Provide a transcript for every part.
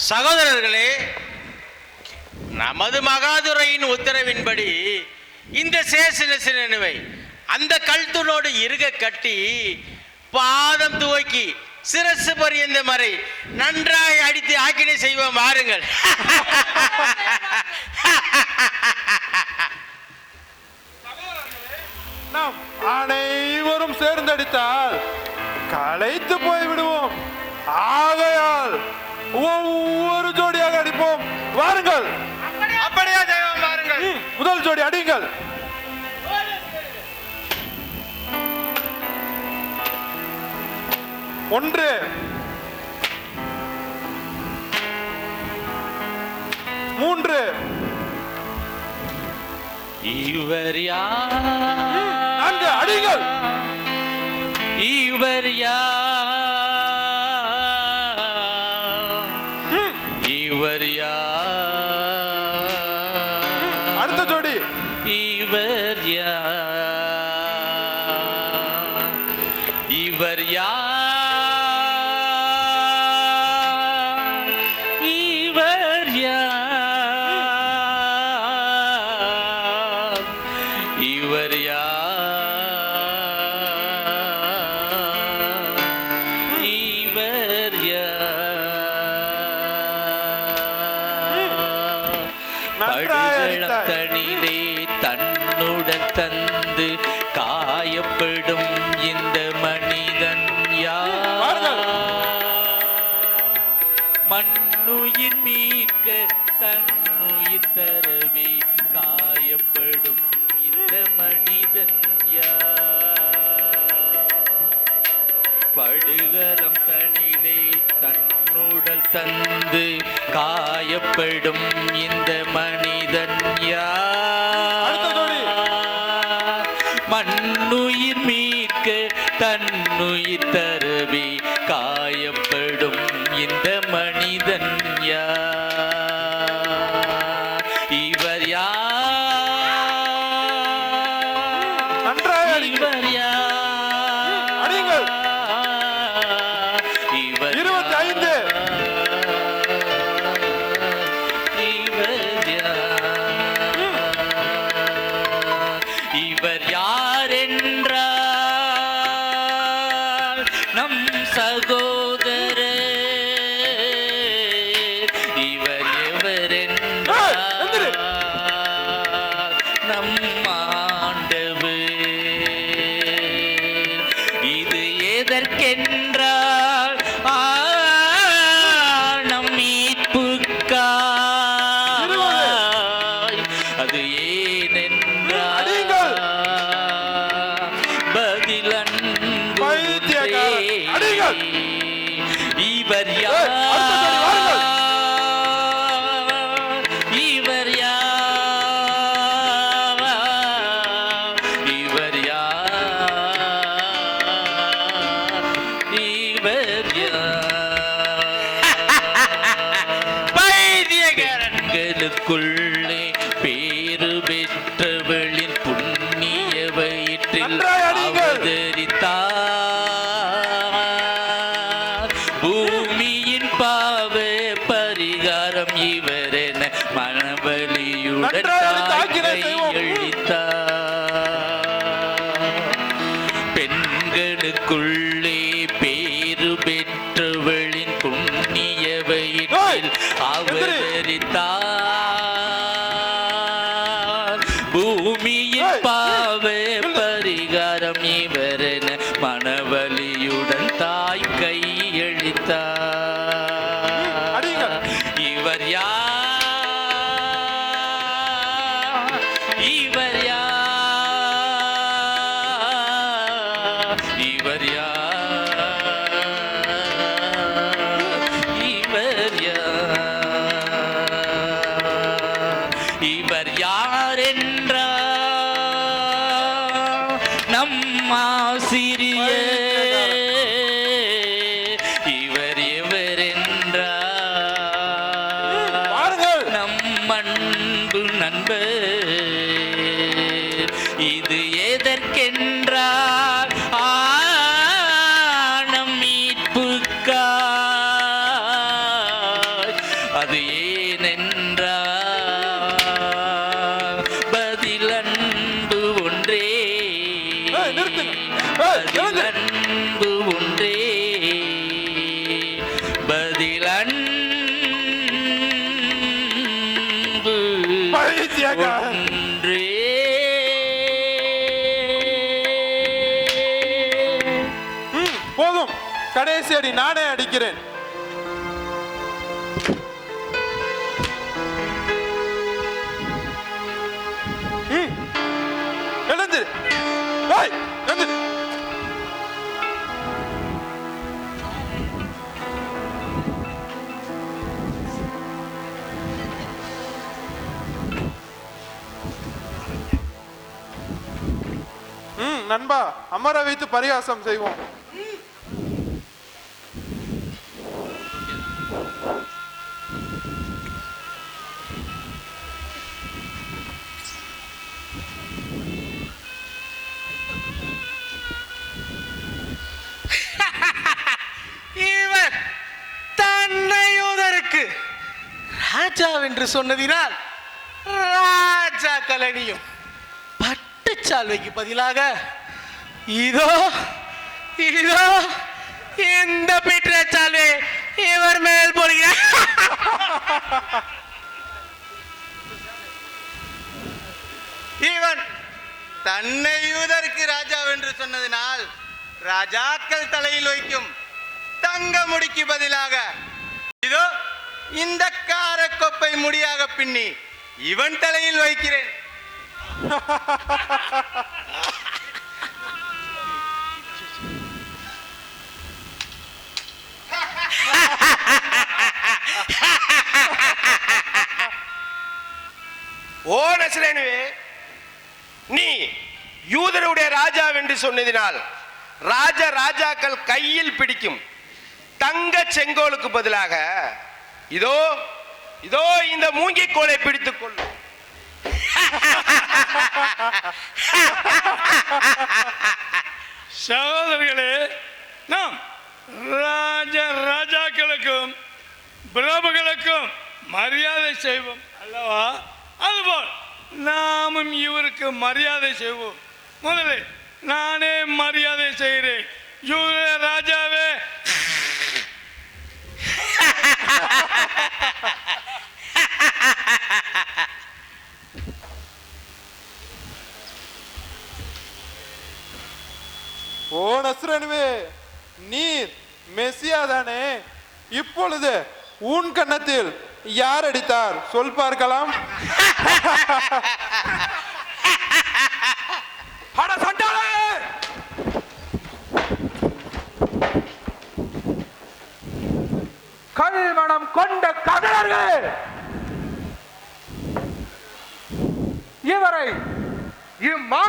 சகோதரர்களே நமது மகாதுரையின் உத்தரவின்படி இந்த சேசனசினவை அந்த கல்துணோடு இருக கட்டி பாதம் துவக்கி சிரசு பரியந்த மறை நன்றாய் அடித்து ஆக்கினை செய்வோம் வாருங்கள். நாம் அனைவரும் சேர்ந்தடித்தால் களைத்து போய் விடுவோம் ஆகையால் ஒவ்வொரு ஜோடியாக அடிப்போம். வாருங்கள். அப்படியே? செய்வோம் வாருங்கள். முதல் ஜோடி அடியுங்கள். ஒன்று. மூன்று. இவர் யார்? அடியுங்கள். இவர் யார்? இவர் யார் அடுத்த ஜோடி. இவர் யார் இவர் யார் இவர் யார் இவர் யார் இவர் யார் நன்றாய் படுகளம் அடித்தாய். தனிலே தன்னுடன் தந்து காயப்படும் இந்த மனிதன். யார் மண்ணுயிர் மீட்க தன்னுயிர் தரவே காயப்படும் இந்த மனிதன் யார் படுகலம் தனிலே தன்னுடல் தந்து காயப்படும் இந்த மனிதன். யார் மண்ணுயிர் மீட்க தன்னுயிர் தரவே காயப்படும் இந்த மனிதன் கண்களுக்குள்ளே பேரு பெற்றவளின் புண்ணிய வயிற்றில். அவதரித்தார் பூமியின் பாவ பரிகாரம் இவரென செய்வோம். அளித்தார் பெண்களுக்குள்ளே பேரு பெற்றவளின் புண்ணிய வயிற்றில் ஏய், இவர் யார் என்ற அடி நானே அடிக்கிறேன். ம், எழுந்திரு நண்பா அமர வைத்து பரிகாசம் செய்வோம். ராஜாவென்று சொன்னதினால் ராஜா கலனியும் பட்டுச்சால்வைக்கு பதிலாக இதோ இதோ இந்த பிற்றச்சால்வை இவர் மேல் போடுகிறார். இவன் தன்னை யூதருக்கு ராஜாவென்று சொன்னதினால் ராஜாக்கள் தலையில் வைக்கும் தங்க முடிக்கு பதிலாக இதோ இந்த கொப்பை முடியாக பின்னி இவன் தலையில் வைக்கிறேன். ஓ நசரேனுவே நீ யூதருடைய ராஜா என்று சொன்னதினால் ராஜ ராஜாக்கள் கையில் பிடிக்கும். தங்க செங்கோலுக்கு பதிலாக இதோ இதோ இந்த மூங்கிக் கோலை பிடித்துக் கொள். சகோதரர்களே நாம் ராஜ ராஜாக்களுக்கும் பிரபுகளுக்கும் மரியாதை செய்வோம் அல்லவா? அதுபோல் நாமும் இவருக்கு மரியாதை செய்வோம். முதலில் நானே மரியாதை செய்கிறேன். யூத ராஜாவே. ஓ நசுரனுவே நீர் மெஸ்ஸியா தானே இப்பொழுது உன் கன்னத்தில் யார் அடித்தார்? சொல் பார்க்கலாம். கல்மணம் கொண்ட கதலர்கள் இவரை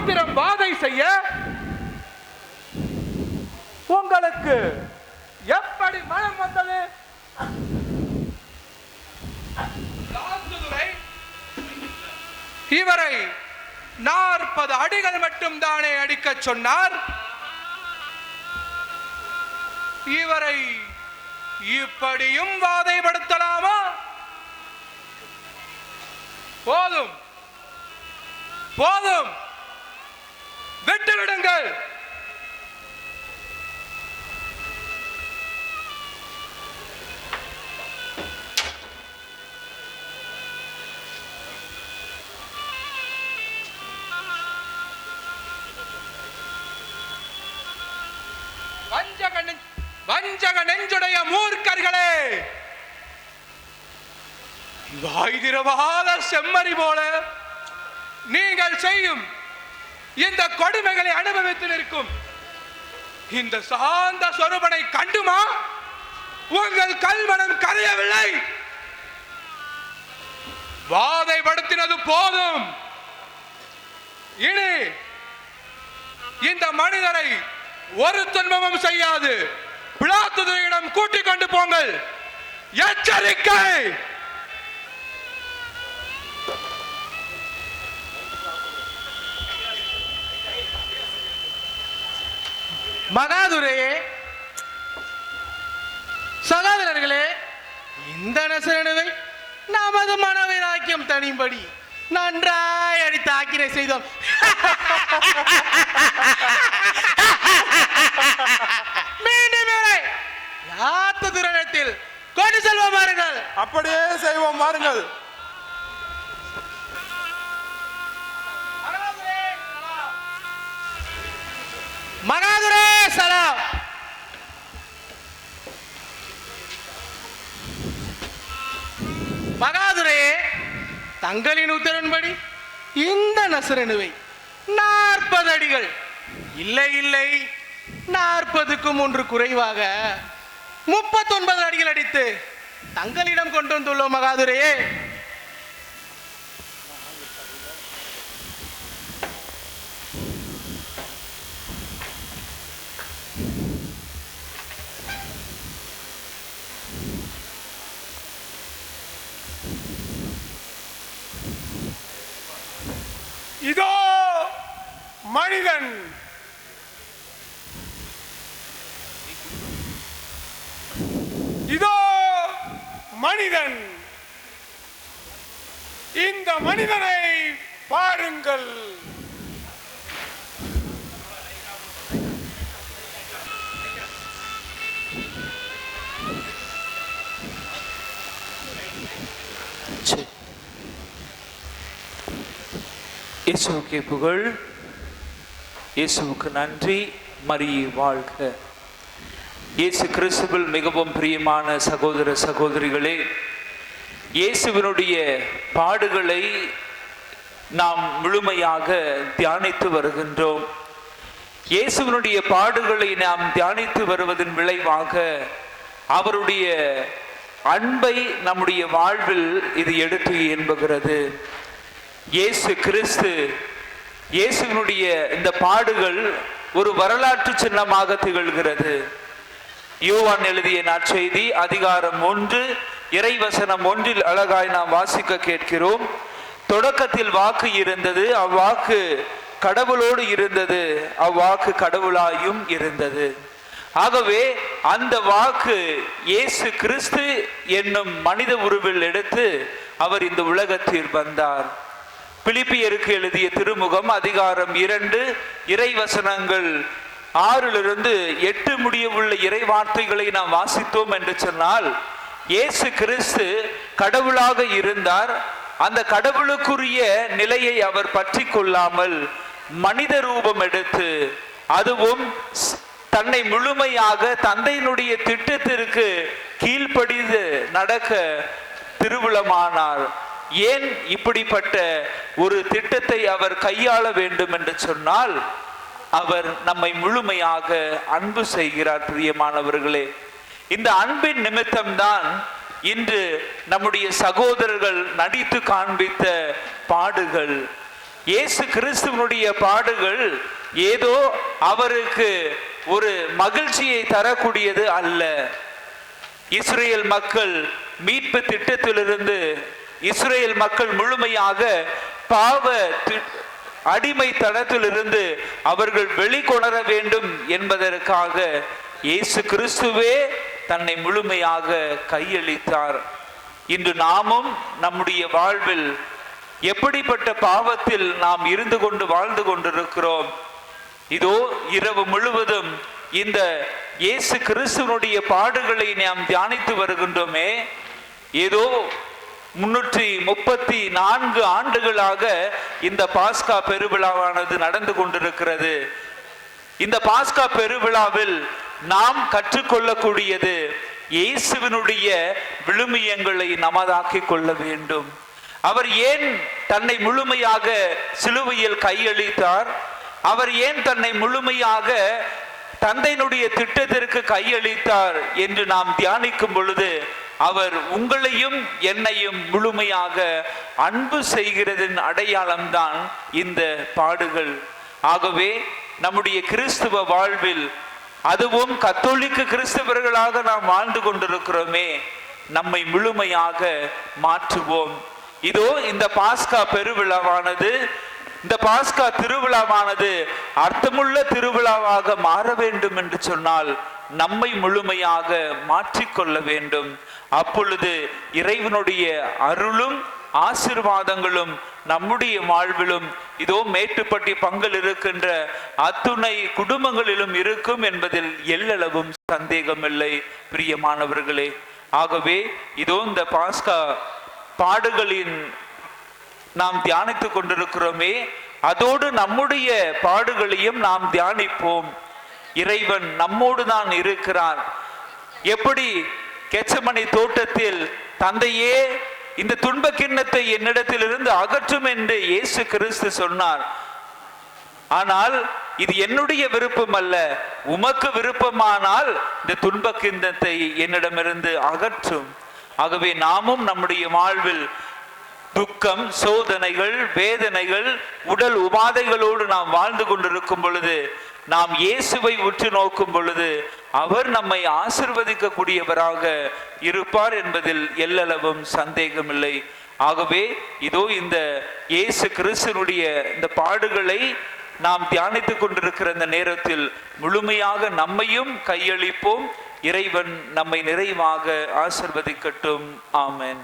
மாத்திரம் வாதை செய்ய உங்களுக்கு எப்படி மனம் வந்தது? இவரை நாற்பது அடிகள் மட்டும் தானே அடிக்கச் சொன்னார். இவரை இப்படியும் வாதைப்படுத்தலாமா? போதும். போதும். விட்டுவிடுங்கள் வஞ்சக வஞ்சக நெஞ்சுடைய மூர்க்கர்களே. வாய் திறவாத செம்மறி போல நீங்கள் செய்யும் இந்த கொடுமைகளை அனுபவித்து நிற்கும் இந்த சாந்த சொருபனை கண்டுமா? உங்கள் கல்மனம் கரையவில்லை. வாதைப்படுத்தினது போதும். இனி இந்த மனிதரை ஒரு துன்பமும் செய்யாது. பிளாத்துறையிடம் கூட்டிக் கொண்டு போங்கள். எச்சரிக்கை! மகாதுரையே சகோதரர்களே இந்த நசரணுவை நமது மனவைராக்கியம் தனிம்படி நன்றாய் அடித்து ஆக்கினை செய்தோம். மீண்டும் யாத்த துரணத்தில் கொண்டு செல்வோம் பாருங்கள் அப்படியே செய்வோம் வாருங்கள். தங்களின் உத்தரன்படி இந்த நசுரனுவை நாற்பது அடிகள் இல்லை இல்லை நாற்பதுக்கும் ஒன்று குறைவாக முப்பத்தொன்பது அடிகள் அடித்து தங்களிடம் கொண்டு வந்துள்ளோம் மகாதுரையே இதோ மனிதன். இதோ மனிதன். இந்த மனிதனை பாருங்கள். இயேசுவுக்கு புகழ். இயேசுவுக்கு நன்றி மரியே வாழ்க. இயேசு கிறிஸ்துவில் மிகவும் பிரியமான சகோதர சகோதரிகளே இயேசுவினுடைய பாடுகளை நாம் முழுமையாக தியானித்து வருகின்றோம். இயேசுவினுடைய பாடுகளை நாம் தியானித்து வருவதன் விளைவாக அவருடைய அன்பை நம்முடைய வாழ்வில் இது எடுத்து என்புகிறது இயேசு கிறிஸ்து இயேசுவினுடைய இந்த பாடுகள் ஒரு வரலாற்று சின்னமாக திகழ்கிறது. யோவான் எழுதிய நற்செய்தி அதிகாரம் ஒன்று இறைவசனம் ஒன்றில் அழகாய் நாம் வாசிக்க கேட்கிறோம். தொடக்கத்தில் வாக்கு இருந்தது அவ்வாக்கு கடவுளோடு இருந்தது அவ்வாக்கு கடவுளாயும் இருந்தது. ஆகவே அந்த வாக்கு இயேசு கிறிஸ்து என்னும் மனித உருவில் எடுத்து அவர் இந்த உலகத்தில் வந்தார். பிலிப்பியருக்கு எழுதிய திருமுகம் அதிகாரம் இரண்டு இறைவசனங்கள் ஆறிலிருந்து எட்டு முடியவுள்ள இறை வார்த்தைகளை நாம் வாசித்தோம் என்று சொன்னால் இயேசு கிறிஸ்து கடவுளாக இருந்தார். அந்த கடவுளுக்குரிய நிலையை அவர் பற்றி கொள்ளாமல் மனித ரூபம் எடுத்து அதுவும் தன்னை முழுமையாக தந்தையினுடைய திட்டத்திற்கு கீழ்ப்படிந்து நடக்க திருவிழமானார் ஏன் இப்படிப்பட்ட ஒரு திட்டத்தை அவர் கையாள வேண்டும் என்று சொன்னால் அவர் நம்மை முழுமையாக அன்பு செய்கிறார் பிரியமானவர்களே. இந்த அன்பின் நிமித்தம்தான் இன்று நம்முடைய சகோதரர்கள் நடித்து காண்பித்த பாடுகள். இயேசு கிறிஸ்துவனுடைய பாடுகள் ஏதோ அவருக்கு ஒரு மகிழ்ச்சியை தரக்கூடியது அல்ல. இஸ்ரேல் மக்கள் மீட்பு திட்டத்திலிருந்து இஸ்ரேல் மக்கள் முழுமையாக பாவ தி- அடிமை தளத்திலிருந்து அவர்கள் வெளிக்கொணர வேண்டும் என்பதற்காக இயேசு கிறிஸ்துவே தன்னை முழுமையாக கையளித்தார். இன்று நாமும் நம்முடைய வாழ்வில் எப்படிப்பட்ட பாவத்தில் நாம் இருந்து கொண்டு வாழ்ந்து கொண்டிருக்கிறோம். இதோ இரவு முழுவதும் இந்த இயேசு கிறிஸ்துவனுடைய பாடுகளை நாம் தியானித்து வருகின்றோமே. ஏதோ முன்னூற்றி முப்பத்தி நான்கு ஆண்டுகளாக இந்த பாஸ்கா பெருவிழாவானது நடந்து கொண்டிருக்கிறது. இந்த பாஸ்கா பெருவிழாவில் நாம் கற்றுக்கொள்ளக்கூடியது இயேசுவினுடைய விழுமியங்களை நமதாக்கிக் கொள்ள வேண்டும். அவர் ஏன் தன்னை முழுமையாக சிலுவையில் கையளித்தார்? அவர் ஏன் தன்னை முழுமையாக தந்தையினுடைய திட்டத்திற்கு கையளித்தார் என்று நாம் தியானிக்கும் பொழுது அவர் உங்களையும் என்னையும் முழுமையாக அன்பு செய்கிறதின் அடையாளம்தான் இந்த பாடுகள். ஆகவே நம்முடைய கிறிஸ்துவ வாழ்வில் அதுவும் கத்தோலிக்க கிறிஸ்தவர்களாக நாம் வாழ்ந்து கொண்டிருக்கிறோமே நம்மை முழுமையாக மாற்றுவோம். இதோ இந்த பாஸ்கா பெருவிழாவானது இந்த பாஸ்கா திருவிழாவானது அர்த்தமுள்ள திருவிழாவாக மாற வேண்டும் என்று சொன்னால் நம்மை முழுமையாக மாற்றிக்கொள்ள வேண்டும். அப்பொழுது இறைவனுடைய அருளும் ஆசிர்வாதங்களும் நம்முடைய வாழ்விலும் இதோ மேட்டுப்பட்டி பங்கல் இருக்கின்ற அத்துணை குடும்பங்களிலும் இருக்கும் என்பதில் எல்லளவும் சந்தேகமில்லை பிரியமானவர்களே. ஆகவே இதோ இந்த பாஸ்கா பாடுகளின் நாம் தியானித்து கொண்டிருக்கிறோமே அதோடு நம்முடைய பாடுகளையும் நாம் தியானிப்போம். இறைவன் நம்மோடு தான் இருக்கிறார் எப்படி கெச்சமணி தோட்டத்தில் தந்தையே இந்த துன்ப கிண்ணத்தை என்னிடத்திலிருந்து அகற்றும் என்று இயேசு கிறிஸ்து சொன்னார். ஆனால் இது என்னுடைய விருப்பம் அல்ல உமக்கு விருப்பமானால் இந்த துன்ப கிண்ணத்தை என்னிடமிருந்து அகற்றும். ஆகவே நாமும் நம்முடைய வாழ்வில் துக்கம் சோதனைகள் வேதனைகள் உடல் உபாதைகளோடு நாம் வாழ்ந்து கொண்டிருக்கும் பொழுது நாம் இயேசுவை உற்று நோக்கும் பொழுது அவர் நம்மை ஆசிர்வதிக்கக்கூடியவராக இருப்பார் என்பதில் எல்லளவும் சந்தேகமில்லை. ஆகவே இதோ இந்த இயேசு கிறிஸ்தனுடைய இந்த பாடுகளை நாம் தியானித்துக் கொண்டிருக்கிற இந்த நேரத்தில் முழுமையாக நம்மையும் கையளிப்போம். இறைவன் நம்மை நிறைவாக ஆசிர்வதிக்கட்டும். ஆமேன்.